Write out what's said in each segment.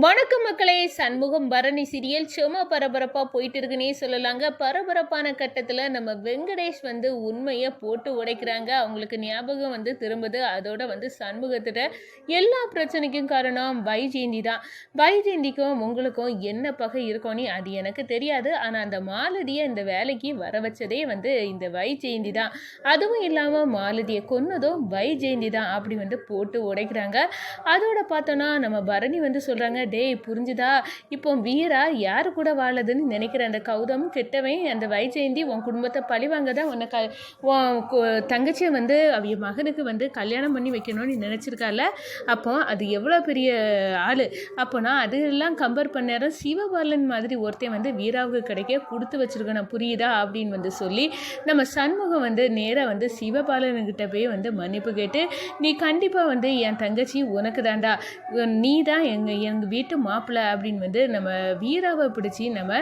வணக்கம் மக்களே சண்முகம் பரணி சீரியல் சும்மா பரபரப்பாக போயிட்டு இருக்குன்னே சொல்லலாங்க. பரபரப்பான கட்டத்தில் நம்ம வெங்கடேஷ் வந்து உண்மையை போட்டு உடைக்கிறாங்க. அவங்களுக்கு ஞாபகம் வந்து திரும்புது. அதோட வந்து சண்முகத்திட்ட எல்லா பிரச்சனைக்கும் காரணம் வைஜெயந்தி தான். வைஜெயந்திக்கும் உங்களுக்கும் என்ன பகை இருக்கோன்னு அது எனக்கு தெரியாது. ஆனால் அந்த மாலதியை இந்த வேலைக்கு வர வச்சதே வந்து இந்த வைஜெயந்தி தான். அதுவும் இல்லாமல் மாலதியை கொன்னதும் வைஜெயந்தி தான் அப்படி வந்து போட்டு உடைக்கிறாங்க. அதோட பார்த்தோன்னா நம்ம பரணி வந்து சொல்கிறாங்க டேய் புரிஞ்சுதா? இப்போ வீரா யார் கூட வாழதுன்னு நினைக்கிற அந்த கௌதம் கெட்டவன் அந்த வைஜெயந்தி உன் குடும்பத்தை பழிவாங்க தான் உன்னை க உன் தங்கச்சியை வந்து அவிய மகனுக்கு வந்து கல்யாணம் பண்ணி வைக்கணும்னு நினச்சிருக்கால அப்போ அது எவ்வளோ பெரிய ஆள்? அப்போனா அதெல்லாம் கம்பேர் பண்ண சிவபாலன் மாதிரி ஒருத்தன் வந்து வீராவுக்கு கிடைக்க கொடுத்து வச்சிருக்கணும். புரியுதா? அப்படின்னு வந்து சொல்லி நம்ம சண்முகம் வந்து நேராக வந்து சிவபாலனுக்கிட்ட போய் வந்து மன்னிப்பு கேட்டு நீ கண்டிப்பாக வந்து என் தங்கச்சி உனக்கு தாண்டா நீ தான் எங்கள் எங்கள் வீட்டு மாப்பிள்ளை அப்படின்னு வந்து நம்ம வீராவை பிடிச்சி நம்ம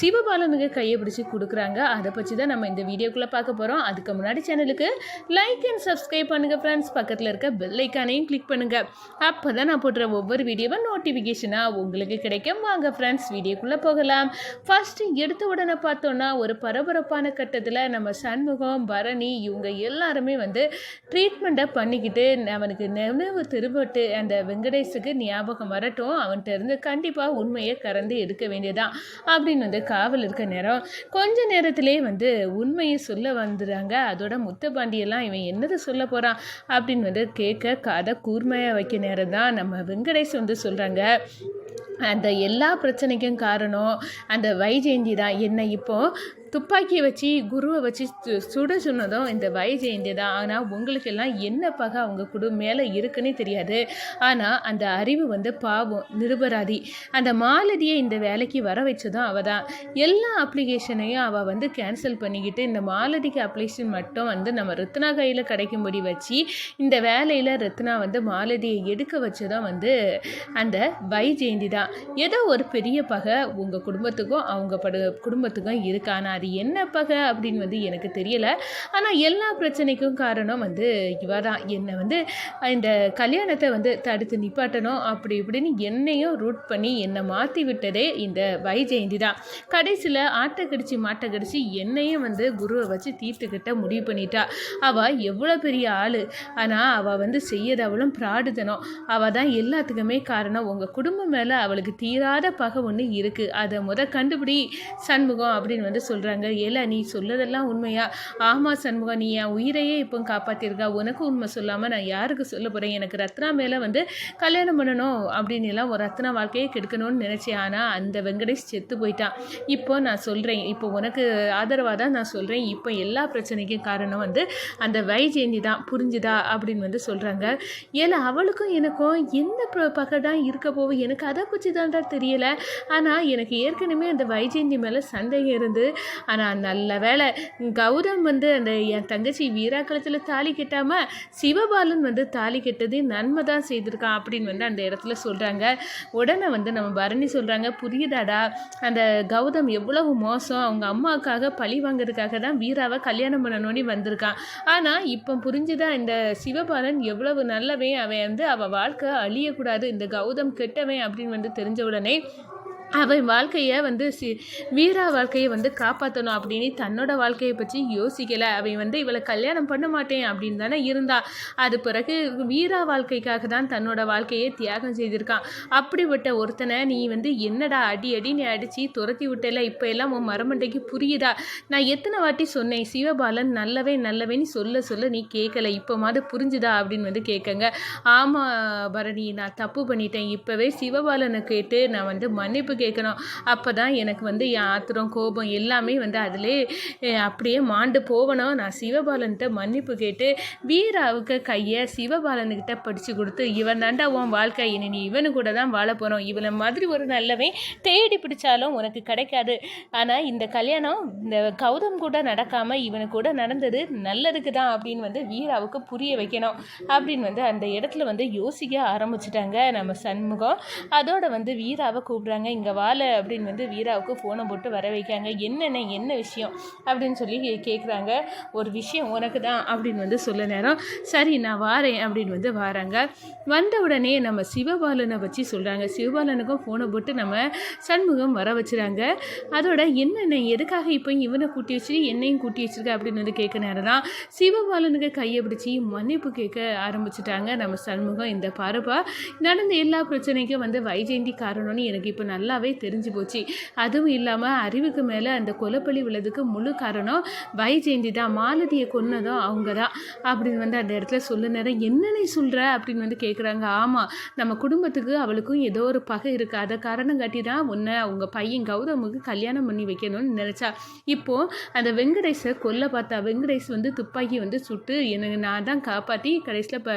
சிவபாலனுக்கு கையை பிடிச்சி கொடுக்குறாங்க. அதை பற்றி தான் நம்ம இந்த வீடியோக்குள்ளே பார்க்க போகிறோம் அதுக்கு முன்னாடி சேனலுக்கு லைக் அண்ட் சப்ஸ்கிரைப் பண்ணுங்கள் ஃப்ரெண்ட்ஸ் பக்கத்தில் இருக்க பெல் ஐக்கானையும் கிளிக் பண்ணுங்கள் அப்போ தான் நான் போடுற ஒவ்வொரு வீடியோவும் நோட்டிஃபிகேஷனாக உங்களுக்கு கிடைக்கும். வாங்க ஃப்ரெண்ட்ஸ் வீடியோக்குள்ளே போகலாம். ஃபஸ்ட்டு எடுத்த உடனே பார்த்தோன்னா ஒரு பரபரப்பான கட்டத்தில் நம்ம சண்முகம் பரணி இவங்க எல்லாருமே வந்து ட்ரீட்மெண்ட்டை பண்ணிக்கிட்டு அவனுக்கு நினைவு திரும்பட்டு அந்த வெங்கடேஷுக்கு ஞாபகம் வரட்டும். அவன்கிட்ட இருந்து கண்டிப்பாக உண்மையை கறந்து எடுக்க வேண்டியதான் அப்படின்னு வந்து காவல் இருக்க நேரம் கொஞ்ச நேரத்திலே வந்து உண்மையை சொல்ல வந்துடுறாங்க அதோட முத்தபாண்டியெல்லாம் இவன் என்னது சொல்ல போகிறான் அப்படின்னு வந்து கேட்க கதை கூர்மையாக வைக்க நேரம் தான் நம்ம வெங்கடேஷ் வந்து சொல்கிறாங்க அந்த எல்லா பிரச்சனைக்கும் காரணம் அந்த வைஜெயந்தி தான். என்ன இப்போ துப்பாக்கியை வச்சு குருவை வச்சு சு- சுட சொன்னதும் இந்த வைஜெயந்தி தான் ஆனால் உங்களுக்கெல்லாம் என்ன பகை அவங்க குடு மேலே இருக்குன்னே தெரியாது. ஆனால் அந்த அறிவு வந்து பாவம் நிருபராதி. அந்த மாலதியை இந்த வேலைக்கு வர வச்சதும் அவள் தான் எல்லா அப்ளிகேஷனையும் அவள் வந்து கேன்சல் பண்ணிக்கிட்டு இந்த மாலதிக்கு அப்ளிகேஷன் மட்டும் வந்து நம்ம ரத்னா கையில் கிடைக்கும்படி வச்சு இந்த வேலையில் ரத்னா வந்து மாலதியை எடுக்க வச்சதும் வந்து அந்த வைஜெயந்தி தான் ஏதோ ஒரு பெரிய பகை உங்கள் குடும்பத்துக்கும் அவங்க படு குடும்பத்துக்கும் இருக்கானா அது என்ன பகை அப்படின்னு வந்து எனக்கு தெரியல. ஆனால் எல்லா பிரச்சனைக்கும் காரணம் வந்து இவ தான் என்னை வந்து இந்த கல்யாணத்தை வந்து தடுத்து நிப்பாட்டணும் அப்படி இப்படின்னு என்னையும் ரூட் பண்ணி என்னை மாற்றி விட்டதே இந்த வைஜெயந்தி தான். கடைசியில் ஆட்டை கடிச்சு மாட்டை கடிச்சு என்னையும் வந்து குருவை வச்சு தீர்த்துக்கிட்ட முடிவு பண்ணிட்டா. அவள் எவ்வளோ பெரிய ஆள். ஆனால் அவள் வந்து செய்யறது அவளும் பிராடுதனம். அவள் தான் எல்லாத்துக்குமே காரணம். உங்கள் குடும்பம் மேலே அவளுக்கு தீராத பகை ஒன்று இருக்குது அதை முத கண்டுபிடி சண்முகம் அப்படின்னு வந்து சொல்கிறாங்க ஏல நீ சொல்லதெல்லாம் உண்மையா? ஆமாம் சண்முகம் நீ என் உயிரையே இப்போ காப்பாற்றிருக்கா உனக்கு உண்மை சொல்லாமல் நான் யாருக்கு சொல்ல போகிறேன் எனக்கு ரத்னா மேலே வந்து கல்யாணம் பண்ணணும் அப்படின்னு எல்லாம் ஒரு ரத்னா வாழ்க்கையை கெடுக்கணும்னு நினச்சேன். ஆனால் அந்த வெங்கடேஷ் செத்து போயிட்டான். இப்போ நான் சொல்கிறேன் இப்போ உனக்கு ஆதரவாக தான் நான் சொல்கிறேன் இப்போ எல்லா பிரச்சனைக்கும் காரணம் வந்து அந்த வைஜெயந்தி தான். புரிஞ்சுதா? அப்படின்னு வந்து சொல்கிறாங்க ஏல அவளுக்கும் எனக்கும் என்ன ப- தான் இருக்க போகும் எனக்கு அதை பற்றி தான்டா தெரியலை. ஆனால் எனக்கு ஏற்கனவே அந்த வைஜெயந்தி மேலே சந்தேகம் இருந்து ஆனால் நல்ல வேளை கௌதம் வந்து அந்த என் தங்கச்சி வீரா கழுத்தில் தாலி கட்டாமல் சிவபாலன் வந்து தாலி கெட்டது நன்மை தான் செய்திருக்கான் அப்படின்னு வந்து அந்த இடத்துல சொல்கிறாங்க உடனே வந்து நம்ம பரணி சொல்கிறாங்க புரியுதாடா? அந்த கௌதம் எவ்வளவு மோசம். அவங்க அம்மாவுக்காக பழி வாங்குறதுக்காக தான் வீராவை கல்யாணம் பண்ணணும்னு வந்திருக்கான். ஆனால் இப்போ புரிஞ்சுதான் இந்த சிவபாலன் எவ்வளவு நல்லவன்? அவன் வந்து அவள் வாழ்க்கை அழியக்கூடாது. இந்த கௌதம் கெட்டவன் அப்படின்னு வந்து தெரிஞ்ச உடனே அவன் வாழ்க்கையை வந்து சி வீரா வாழ்க்கையை வந்து காப்பாற்றணும் அப்படின்னு தன்னோட வாழ்க்கையை பற்றி யோசிக்கலை. அவன் வந்து இவளை கல்யாணம் பண்ண மாட்டேன் அப்படின்னு தானே இருந்தா. அது பிறகு வீரா வாழ்க்கைக்காக தான் தன்னோட வாழ்க்கையை தியாகம் செய்திருக்கான். அப்படிப்பட்ட ஒருத்தனை நீ வந்து என்னடா அடி அடி நீ அடித்து துரத்தி விட்டல இப்போ எல்லாம் உன் மரமண்டைக்கு புரியுதா? நான் எத்தனை வாட்டி சொன்னேன் சிவபாலன் நல்லவே நல்லவேன்னு சொல்ல சொல்ல நீ கேட்கல இப்போ மாதிரி புரிஞ்சுதா? அப்படின்னு வந்து கேட்கங்க ஆமாம் பரணி நான் தப்பு பண்ணிட்டேன். இப்போவே சிவபாலனை கேட்டு நான் வந்து மன்னிப்பு கேட்கணும். அப்போ தான் எனக்கு வந்து என் ஆத்திரம் கோபம் எல்லாமே வந்து அதிலே அப்படியே மாண்டு போகணும். நான் சிவபாலன்கிட்ட மன்னிப்பு கேட்டு வீராவுக்கு கையை சிவபாலனுக்கிட்ட படித்து கொடுத்து இவன் தாண்டா உன் வாழ்க்கை. இனி நீ இவனு கூட தான் வாழ போகிறோம் இவனை மாதிரி ஒரு நல்லவன் தேடி பிடிச்சாலும் உனக்கு கிடைக்காது. ஆனால் இந்த கல்யாணம் இந்த கௌதம் கூட நடக்காமல் இவனு கூட நடந்தது நல்லதுக்கு தான் அப்படின்னு வந்து வீராவுக்கு புரிய வைக்கணும். அப்படின்னு வந்து அந்த இடத்துல வந்து யோசிக்க ஆரம்பிச்சிட்டாங்க நம்ம சண்முகம். அதோட வந்து வீராவை கூப்பிட்றாங்க. இங்கே இங்கே வாழ அப்படின்னு வந்து வீராவுக்கு ஃபோனை போட்டு வர வைக்காங்க என்னென்ன என்ன விஷயம் அப்படின்னு சொல்லி கேட்குறாங்க ஒரு விஷயம் உனக்கு தான் அப்படின்னு வந்து சொல்ல நேரம். சரி நான் வாரேன் அப்படின்னு வந்து வாராங்க. வந்த உடனே நம்ம சிவபாலனை வச்சு சொல்கிறாங்க சிவபாலனுக்கும் ஃபோனை போட்டு நம்ம சண்முகம் வர வச்சுறாங்க. அதோட என்னென்ன எதுக்காக இப்போ இவனை கூட்டி வச்சு என்னையும் கூட்டி வச்சிருக்க அப்படின்னு வந்து கேட்க நேரம் தான் சிவபாலனுக்கு கையை பிடிச்சி மன்னிப்பு கேட்க ஆரம்பிச்சிட்டாங்க நம்ம சண்முகம் இந்த பாருப்பா நடந்த எல்லா பிரச்சனைக்கும் வந்து வைஜெயந்தி காரணம்னு எனக்கு இப்போ நல்லா நல்லாவே தெரிஞ்சு போச்சு. அதுவும் இல்லாமல் அறிவுக்கு மேலே அந்த கொலைப்பள்ளி உள்ளதுக்கு முழு காரணம் வைஜெயந்தி தான். மாலதியை கொன்னதும் அவங்க தான். அப்படின்னு வந்து அந்த இடத்துல சொல்ல நேரம் என்ன சொல்கிற அப்படின்னு வந்து கேட்குறாங்க ஆமாம் நம்ம குடும்பத்துக்கு அவளுக்கும் ஏதோ ஒரு பகை இருக்குது அதை காரணம் காட்டி தான் உன்னை அவங்க பையன் கௌதமுக்கு கல்யாணம் பண்ணி வைக்கணும்னு நினச்சா. இப்போது அந்த வெங்கடேஷை கொல்ல பார்த்தா வெங்கடேஷ் வந்து துப்பாக்கி வந்து சுட்டு எனக்கு நான் தான் காப்பாற்றி கடைசியில் இப்போ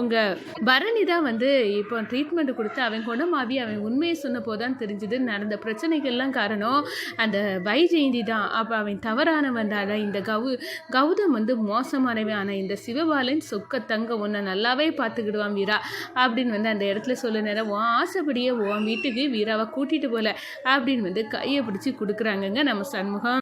உங்கள் பரணி தான் வந்து இப்போ ட்ரீட்மெண்ட் கொடுத்து அவன் குணமாவி அவன் உண்மையை சொன்ன போதான் தெரிஞ்சுது நடந்த பிரச்சனைகள்லாம் காரணம் அந்த வைஜெயந்தி தான். அப்போ அவன் தவறானவன் தான். இந்த கௌ கௌதம் வந்து மோசமானவன். ஆனால் இந்த சிவபாலன் சொக்க தங்க உன்னை நல்லாவே பார்த்துக்கிடுவான் வீரா அப்படின்னு வந்து அந்த இடத்துல சொல்ல நேரம் உன் ஆசைப்படியே உன் வீட்டுக்கு வீராவை கூட்டிகிட்டு போகல அப்படின்னு வந்து கையை பிடிச்சி கொடுக்குறாங்கங்க நம்ம சண்முகம்.